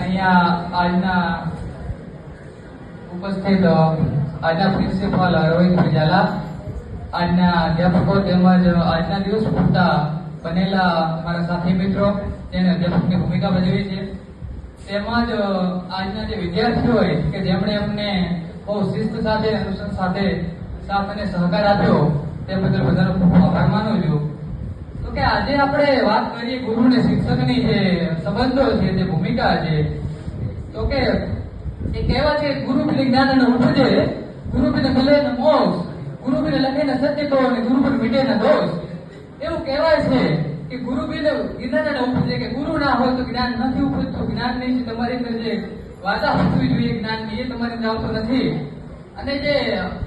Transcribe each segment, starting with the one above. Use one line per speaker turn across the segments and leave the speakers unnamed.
અહીંયા આજના ઉપસ્થિત આજના પ્રિન્સિપાલ રોહિત ભજાલા, આજના અધ્યાપકો તેમજ આજના દિવસ પૂરતા બનેલા મારા સાથી મિત્રો, જેને અધ્યાપકની ભૂમિકા ભજવી છે. તેમજ આજના જે વિદ્યાર્થીઓ હોય, કે જેમણે અમને બહુ શિસ્ત સાથે અનુસંધ સાથે સાથ અને સહકાર આપ્યો, તે બદલ બધાનો ખૂબ આભાર માનું છું. આજે આપણે વાત કરીએ ગુરુ અને શિક્ષકની જે સંબંધો છે, જે ભૂમિકા છે. તો કે, એ કહેવા છે ગુરુ બિન જ્ઞાન અને ઉપજે ગુરુ બિન ભલે ને મોક્ષ. ગુરુ બિન લખે ને સત્ય તો અને ગુરુ બિન મીટે ને દોષ. એવું કહેવાય છે કે ગુરુ બિન જ્ઞાન અને ઉપજે કે ગુરુ ના હોય તો જ્ઞાન નથી ઉપજતું. જ્ઞાન નહીં તમારી અંદર જે વાતા હોવી જોઈએ જ્ઞાનની, એ તમારી અંદર આવતો નથી. અને જે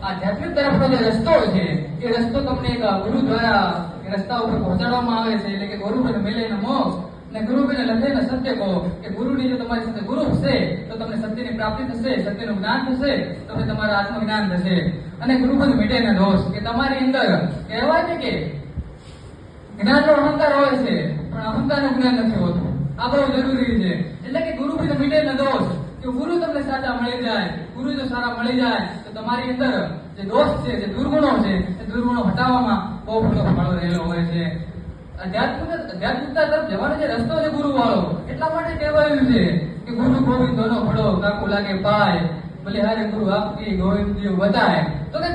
આધ્યાત્મિક તરફનો જે રસ્તો છે, એ રસ્તો તમને એક ગુરુ દ્વારા રસ્તા ઉપર પહોંચાડવામાં આવે છે, એટલે કે ગુરુ બિન મિલે મોક્ષ અને લખે ને સત્ય કહો કે ગુરુની જો તમારી સાથે ગુરુ હશે તો તમને સત્યની પ્રાપ્તિ થશે, સત્યનું જ્ઞાન થશે તમને તમારા આત્મજ્ઞાન થશે. અને ગુરુબંધ મીટે ને દોષ કે તમારી અંદર કહેવાય છે કે જ્ઞાનનો અહંકાર હોય છે, પણ અહંકારનું જ્ઞાન નથી હોતું. આ બહુ જરૂરી છે. એટલે કે ગુરુ બિન મિટે ન દોષ કે ગુરુ તમને સાચા મળી જાય, ગુરુ જો સારા મળી જાય, તો તમારી અંદર જે દોષ છે, જે દુર્ગુણો છે, એ દુર્ગુણો હટાવવામાં બહુ મોટો ફાળો રહેલો હોય છે. આધ્યાત્મિક તરફ જવાનો જે રસ્તો છે ગુરુ વાળો એટલા માટે કહેવાયું છે કે ગુરુ ગોવિંદોનો ફળો કાકુ લાગે પાય, બલિહારે ગુરુ આપતી ગોવિંદ બતાય તો કે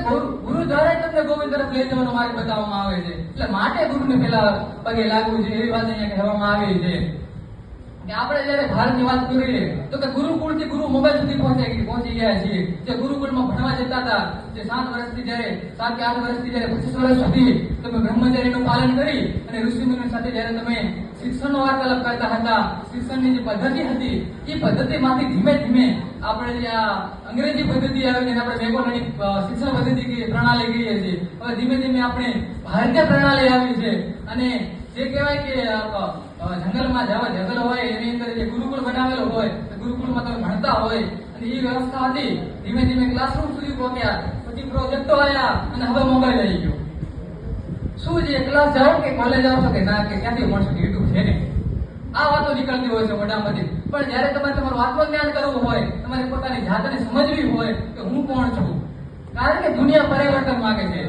ગુરુ દ્વારા તમને ગોવિંદ તરફ લઈ જવાનો માર્ગ બતાવવામાં આવે છે. એટલે માટે ગુરુને પેલા પગે લાગવું છે એવી વાત અહીંયા કહેવામાં આવી છે. આપણે જયારે ભારતની વાત કરીએ, તો કે ગુરુકુળથી ગુરુ મોબાઈલ સુધી પહોંચી પહોંચી ગયા છીએ. જે ગુરુકુળમાં ભણવા જતા હતા, જે સાત વર્ષથી જયારે, સાત કે આઠ વર્ષથી જયારે પચીસ વર્ષ સુધી તમે બ્રહ્મચર્યનું પાલન કરી અને ઋષિમુનિ સાથે જયારે તમે શિક્ષણનો વાર્તાલાપ કરતા હતા, શિક્ષણની જે પદ્ધતિ હતી, એ પદ્ધતિમાંથી ધીમે ધીમે આપણે જે આ અંગ્રેજી પદ્ધતિ આવી અને આપણે વૈજ્ઞાનિક શિક્ષણ પદ્ધતિ પ્રણાલી કહીએ છીએ, હવે ધીમે ધીમે આપણે ભારતીય પ્રણાલી આવી છે. અને જે કહેવાય કે જંગલમાં જવા જંગલ હોય, એની અંદર જે ગુરુકુળ બનાવેલો હોય ગુરુકુળમાં તમે ભણતા હોય, અને એ વ્યવસ્થા હતી, ધીમે ધીમે ક્લાસરૂમ સુધી પહોંચ્યા. પછી પ્રોજેક્ટો આવ્યા અને હવે મોબાઈલ આવી ગયો. શું છે ક્લાસ જાઓ કે કોલેજ આવશો કે ના, કે ક્યાંથી મળશે યુટ્યુબ છે ને આ વાતો નીકળતી હોય છે મોટામાંથી પણ જ્યારે તમારે તમારું આત્મજ્ઞાન કરવું હોય, તમારી પોતાની જાતને સમજવી હોય, કે હું કોણ છું? કારણ કે દુનિયા પરિવર્તન માંગે છે.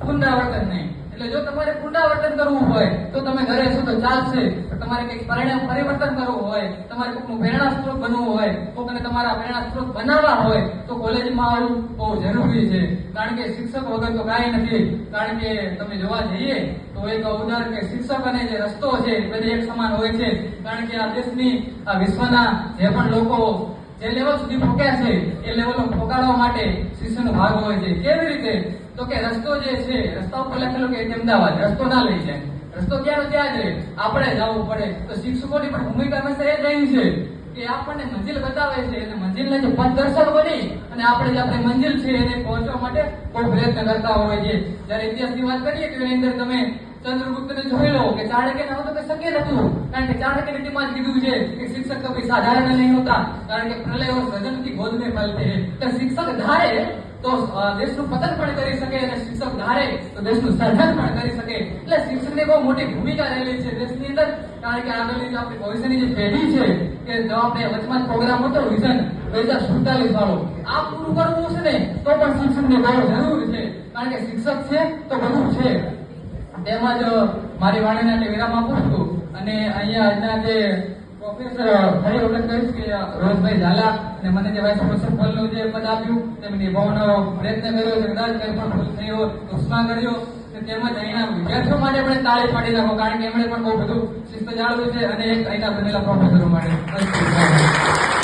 પુનરાવર્તન નહીં. એટલે જો તમારે પુનરાવર્તન કરવું હોય, તો તમે ઘરે છો તો ચાલશે. તમારે કંઈક પરિણામ પરિવર્તન કરવું હોય, તમારે કોઈકનું પ્રેરણા સ્ત્રોત બનવું હોય કોકને તમારા પ્રેરણા સ્ત્રોત બનાવવા હોય, તો કોલેજમાં આવવું બહુ જરૂરી છે. કારણ કે શિક્ષક વગર તો કાંઈ નથી. કારણ કે તમે જોવા જઈએ, તો એક ઉદાહરણ કે શિક્ષક અને જે રસ્તો છે બધે એક સમાન હોય છે. કારણ કે આ દેશની, આ વિશ્વના જે પણ લોકો જે લેવલ સુધી પહોંચ્યા છે, એ લેવલો ફોકાડવા માટે શિષ્યનો ભાગ હોય છે. કેવી રીતે? તો કે રસ્તો જે છે, રસ્તા ઉપર લખેલું કે અમદાવાદ, રસ્તો ના લઈ જાય. રસ્તો ક્યાં ત્યાં છે આપણે જવું પડે. તો શિક્ષકોની પણ ભૂમિકા હંમેશા એ રહી છે કે આપણને મંજિલ બતાવે છે અને મંજિલને જે પથદર્શક બની, અને આપણે જે આપણી મંજિલ છે એને પહોંચવા માટે કોઈ પ્રયત્ન કરતા હોય છે જ્યારે ઇતિહાસની વાત કરીએ તો એની અંદર તમે ચંદ્રગુપ્તને જોઈ લો કે ચાણક્યને આવું તો કે શક્ય નતું કારણ કે ચાણક્યને તેમાં જ કીધું છે કે શિક્ષક કભી સાધારણ નહીં હોતા, કારણ કે પ્રલય ઓર સજન કી ગોદ મેં પલતે તો શિક્ષક ધારે તો દેશનું પતન પણ કરી શકે અને શિક્ષક ધારે તો દેશનું સર્જન પણ કરી શકે. એટલે શિક્ષકને બહુ મોટી ભૂમિકા રહેલી છે દેશની અંદર, કારણ કે આગળની જે આપણી ભવિષ્યની જે પેઢી છે, કે જો આપણે વચમાં પ્રોગ્રામ હતો, વિઝન બે હજાર સુડતાલીસ વાળો, આ પૂરું કરવું છે ને, તો પણ શિક્ષકને બહુ જરૂર છે. કારણ કે શિક્ષક છે તો બધું છે. તેમજ મારી વાણીને એટલે વિરામ આપું છું અને અહીંયા આજના જે પ્રોફેસર ફરી વખત કહીશ કે રોજભાઈ ઝાલા અને મને જે વાઇસ પ્રિન્સિપલનું જે પદ આપ્યું તેમ નિભાવવાનો પ્રયત્ન કર્યો છે કદાચ કંઈ પણ ભૂલ થઈ હોય કર્યો તેમજ અહીંના વિદ્યાર્થીઓ માટે પણ તાળી પાડી નાખો, કારણ કે એમણે પણ બહુ બધું શિસ્ત જાળવ્યું છે અને એક અહીંના બનેલા પ્રોફેસરો માટે.